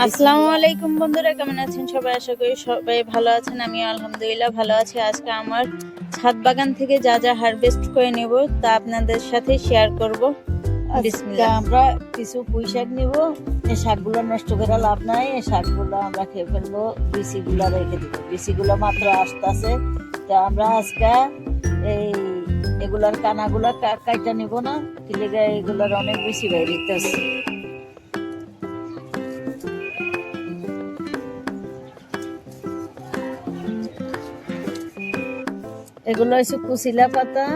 আসসালামু আলাইকুম বন্ধুরা কেমন আছেন সবাই? আশা করি সবাই ভালো আছেন। আমি আলহামদুলিল্লাহ ভালো আছি। আজকে আমার ছাদ বাগান থেকে যা যা হারভেস্ট করে নেব তা আপনাদের সাথে শেয়ার করব। বিসমিল্লাহ। আমরা কিছু পুঁই শাক নিব। এই শাকগুলো নষ্ট করে লাভ নাই। এই শাকগুলো আমরা খেয়ে ফেলব। বিচিগুলো রেখে দিব। বিচিগুলো মাত্র আসতেছে। তো আমরা আজকে এই এগুলার কানাগুলো কাইটা নিব না। এগুলোর অনেক বেশি বেরিতেছে এগুলো হচ্ছে কুচিলা পাতা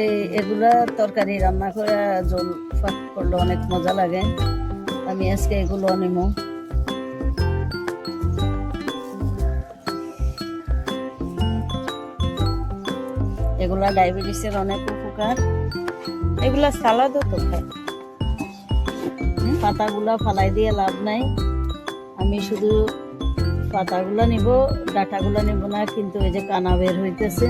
এই এগুলা তরকারি রান্না করে জল ফাঁক করলে অনেক মজা লাগে। আমি আজকে এগুলো নিব এগুলা ডায়াবেটিসের অনেক উপকার। এগুলা সালাদও তো খায়। পাতাগুলা ফালাই দিয়ে লাভ নাই। আমি শুধু পাতাগুলা নিব ডাটাগুলা নিব না কিন্তু এই যে কানা বের হইতেছে।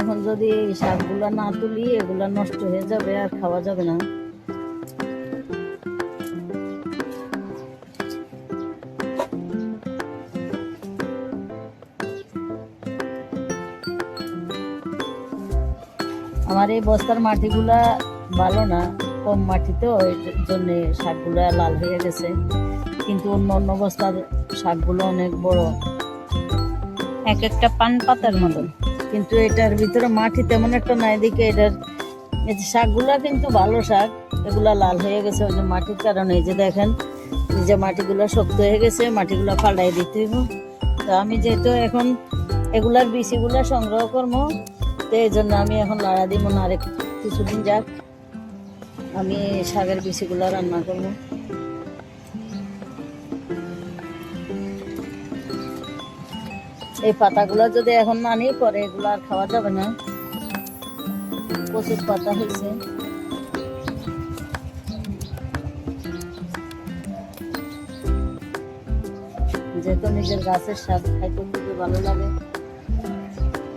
এখন যদি শাকগুলা না তুলি, এগুলা নষ্ট হয়ে যাবে আর খাওয়া যাবে না। আমার এই বস্তার মাটিগুলা ভালো না, কম মাটি তো, এই জন্য শাকগুলা লাল হয়ে গেছে। কিন্তু অন্য অন্য বস্তার শাকগুলো অনেক বড়। এক একটা পান পাতার মতন। কিন্তু এটার ভিতরে মাটি তেমন একটা নাই দিকে এটার এই যে শাকগুলা কিন্তু ভালো শাক, এগুলা লাল হয়ে গেছে ওই যে মাটির কারণে। এই যে দেখেন, এই যে মাটিগুলো শক্ত হয়ে গেছে, মাটিগুলো ফালাই দিতে হইব। তো আমি যেহেতু এখন এগুলার বিচিগুলা সংগ্রহ করব, তো এই জন্য আমি এখন লাড়া দিব না, আরেক কিছুদিন যাক। আমি শাকের বিচিগুলা রান্না করব। এই পাতাগুলো যদি এখন না পরে এগুলো আর খাওয়া যাবে না। প্রচুর পাতা হয়েছে। যেহেতু নিজের গাছের শাক খাইতে খুবই ভালো লাগে,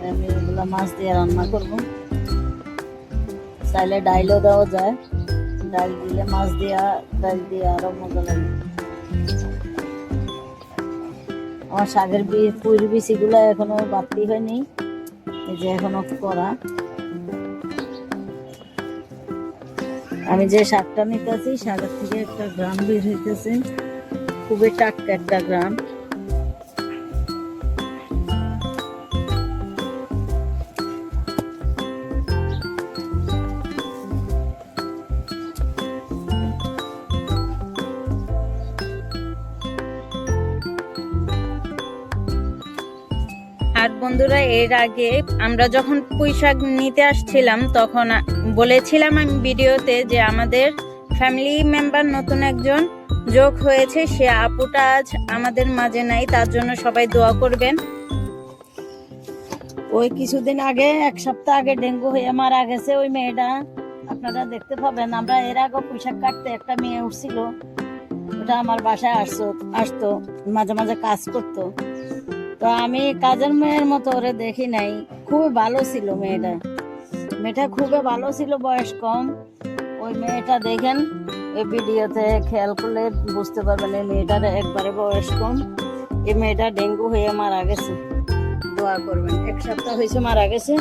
আমি এগুলা মাছ দিয়ে রান্না করব। চাইলে ডাইলও দেওয়া যায়। ডাইল দিলে মাছ দিয়া, ডাইল দিয়ে আরও মজা লাগে। আমার শাকের বি পুরি বিচিগুলো এখনও বাতি হয়নি। এই যে এখনও করা। আমি যে শাকটা নিতেছি, শাকের থেকে একটা গ্রাম বের হইতেছে। খুবই টাটকা একটা গ্রাম। বন্ধুরা, এর আগে আমরা যখন পুঁই শাক নিতে আসছিলাম, তখন বলেছিলাম আমি ভিডিওতে যে আমাদের ফ্যামিলি মেম্বার নতুন একজন যোগ হয়েছে, সে আপুটা আজ আমাদের মাঝে নাই, তার জন্য সবাই দোয়া করবেন। ওই কিছুদিন আগে, এক সপ্তাহ আগে ডেঙ্গু হয়ে মারা গেছে ওই মেয়েটা। আপনারা দেখতে পাবেন, আমরা এর আগে পোশাক কাটতে একটা মেয়ে উঠছিল। ওটা আমার বাসায় আসতো আসতো, মাঝে মাঝে কাজ করতো। তো আমি কাজের মেয়ের মতো ওরে দেখি নাই। খুবই ভালো ছিল মেয়েটা। মেয়েটা খুবই ভালো ছিল, বয়স কম। ওই মেয়েটা দেখেন, এই ভিডিওতে খেয়াল করলে বুঝতে পারবেন, এই মেয়েটার একবারে বয়স কম। এই মেয়েটা ডেঙ্গু হয়ে মারা গেছে। দোয়া করবেন, এক সপ্তাহ হয়েছে মারা গেছে।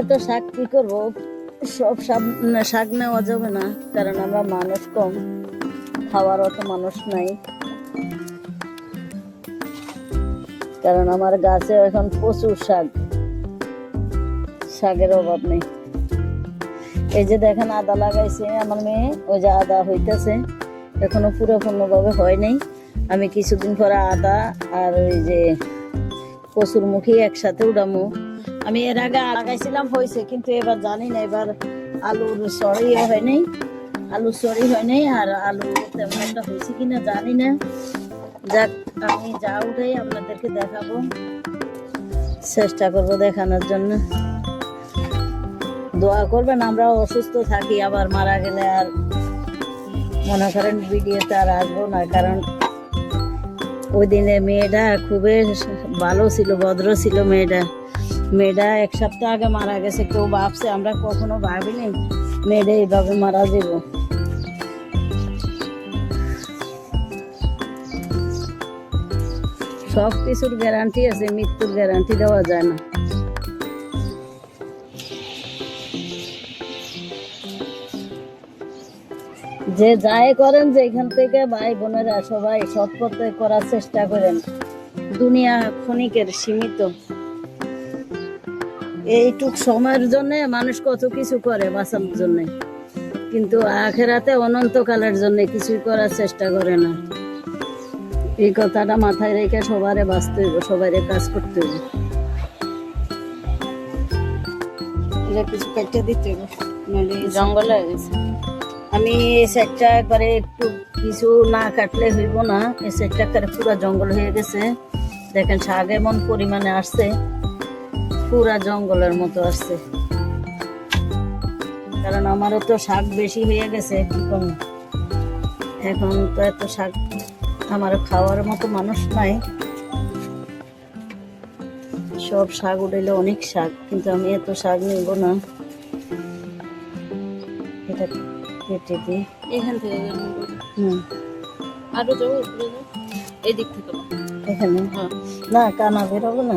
এত শাক কি করব? সব শাক নেওয়া যাবে না, কারণ আমরা মানুষ কম। খাওয়ার অত মানুষ নাই। কারণ আমার গাছে এখন প্রচুর শাক। শাকের অভাব নেই। এই যে দেখেন আদা লাগাইছে আমার মেয়ে, ওই যে আদা হইতেছে, এখনও পুরোপূর্ণভাবে হয় নাই। আমি কিছুদিন পরে আদা আর ওই যে কচুর মুখে একসাথে উড়ামো। আমি এর আগে লাগাইছিলাম, হয়েছে, কিন্তু এবার জানি না, এবার আলুর সরি হয়নি আলু সরি হয়নি আর আলু তেমন একটা হয়েছে কিনা জানি না। যাক, আমি যা উঠাই আপনাদেরকে দেখাবো, চেষ্টা করব দেখানোর জন্য। দোয়া করবেন আমরা অসুস্থ থাকি, আবার মারা গেলে আর মনে করেন ভিডিওতে আর আসব না, কারণ ওই দিনে মেয়েটা খুবই ভালো ছিল, ভদ্র ছিল মেয়েটা। মেয়েটা এক সপ্তাহ আগে মারা গেছে, কেউ ভাবছে আমরা কখনো ভাবিনি মেয়েটা এইভাবে মারা যাব। সব কিছুর গ্যারান্টি আছে, মৃত্যুর গ্যারান্টি দেওয়া যায় না। যে যাই করেন যে এখান থেকে ভাই বোনেরা সবাই সৎ পথে করার চেষ্টা করেন। দুনিয়া ক্ষণিকের সীমিত। এইটুক সময়ের জন্য মানুষ কত কিছু করে বাঁচার জন্য। কিন্তু আখেরাতে অনন্তকালের জন্য কিছুই করার চেষ্টা করে না। এই কথাটা মাথায় রেখে সবারে বাঁচতে হইব সবারে কাজ করতে হইব। এটা কিছু কেটে দিতে এই জঙ্গলে গেছে। আমি এই সাইডটা একবারে একটু কিছু না কাটলে হইব না। এই সাইডটা একবারে পুরো জঙ্গল হয়ে গেছে। দেখেন শাক এমন পরিমাণে আসছে। পুরা জঙ্গলের মতো আসছে। কারণ আমারও তো শাক বেশি হয়ে গেছে কম এখন তো এত শাক আমার খাওয়ার মতো মানুষ নাই। সব শাক উঠেলে অনেক শাক কিন্তু আমি এত শাক নিব না। এটা কেটে দিই এখান থেকে হুম। আরও যাব উপরে যাব এই দিক থেকে এখানে? হ্যাঁ। না কানা বেরোবো না।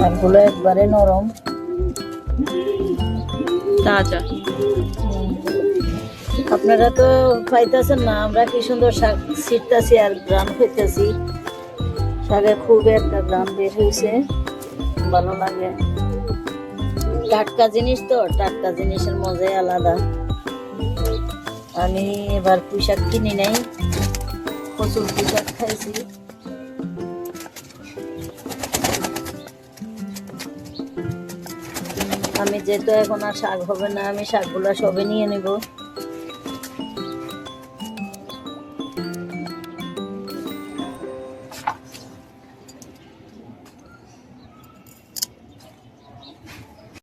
শাকগুলো একবারে নরম। তাজা। আপনারা তো পাইতেছেন না আমরা কি সুন্দর শাক ছিটতেছি আর গ্রাম খেতেছি শাকের খুব একটা গ্রাম বের হয়েছে ভালো লাগে। টাটকা জিনিস তো টাটকা জিনিসের মজাই আলাদা। আমি এবার পুঁইশাক কিনি নাই প্রচুর পুঁইশাক খাইছি। আমি যেহেতু এখন আর শাক হবে না আমি শাকগুলো সবে নিয়ে নিব।